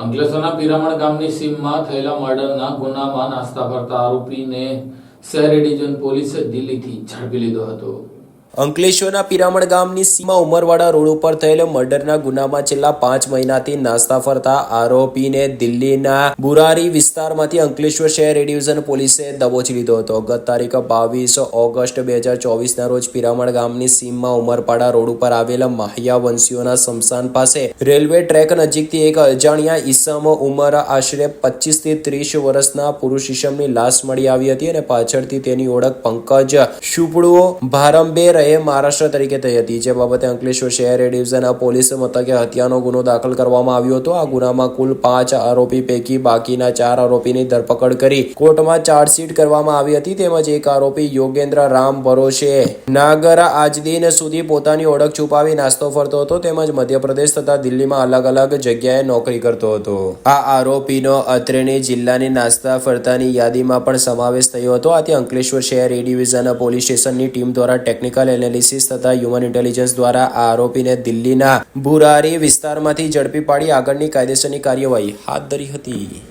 અંકલેશ્વરના પિરામણ ગામની સીમમાં થયેલા મર્ડરના ગુનામાં નાસ્તા ફરતા આરોપીને શહેર ડિવિઝન પોલીસે દિલ્હીથી ઝડપી લીધો હતો. અંકલેશ્વરના પિરામણ ગામની સીમા ઉમરવાડા રોડ ઉપર થયેલ મર્ડરના ગુનામાં છેલ્લા પાંચ મહિનાથી નાસ્તા ફરતા આરોપીને દિલ્હીના બુરારી વિસ્તારમાંથી અંકલેશ્વર શહેર એ પોલીસે દબોચી લીધો હતો. ગત તારીખ બાવીસ ઓગસ્ટ બે હજાર ચોવીસના રોજ પિરામણ ગામની સીમમાં ઉમરપાડા રોડ ઉપર આવેલા માહિયા વંશીઓના સ્મશાન પાસે રેલવે ટ્રેક નજીકથી એક અજાણ્યા ઈસમ ઉંમર આશરે પચીસથી ત્રીસ વર્ષના પુરુષ ઈસમની લાશ મળી આવી હતી અને પાછળથી તેની ઓળખ પંકજ શુપડુઓ ભારંબે રહે મહારાષ્ટ્ર તરીકે થઈ હતી. જે બાબતે અંકલેશ્વર શહેર એ ડિવિઝન પોલીસ મથકે હત્યાનો ગુનો દાખલ કરવામાં આવ્યો હતો. આ ગુનામાં કુલ પાંચ આરોપી પૈકી બાકીના ચાર આરોપીની ધરપકડ કરી કોર્ટમાં ચાર્જશીટ કરવામાં આવી હતી. તેમજ એક આરોપી યોગેન્દ્ર રામ ભરોસે નાગર આજ દિન સુધી પોતાની ઓળખ છુપાવી નાસ્તો ફરતો હતો. તેમજ મધ્યપ્રદેશ તથા દિલ્હીમાં અલગ અલગ જગ્યાએ નોકરી કરતો હતો. આ આરોપીનો અત્રેની જિલ્લાની નાસ્તા ફરતાની યાદીમાં પણ સમાવેશ થયો હતો. આથી અંકલેશ્વર શહેર એ ડિવિઝન, પોલીસ સ્ટેશનની ટીમ દ્વારા ટેકનિકલ એનાલિસિસ તથા હ્યુમન ઇન્ટેલિજન્સ દ્વારા આ આરોપીને દિલ્હીના બુરારી વિસ્તારમાંથી ઝડપી પાડી આગળની કાયદેસરની કાર્યવાહી હાથ ધરી હતી.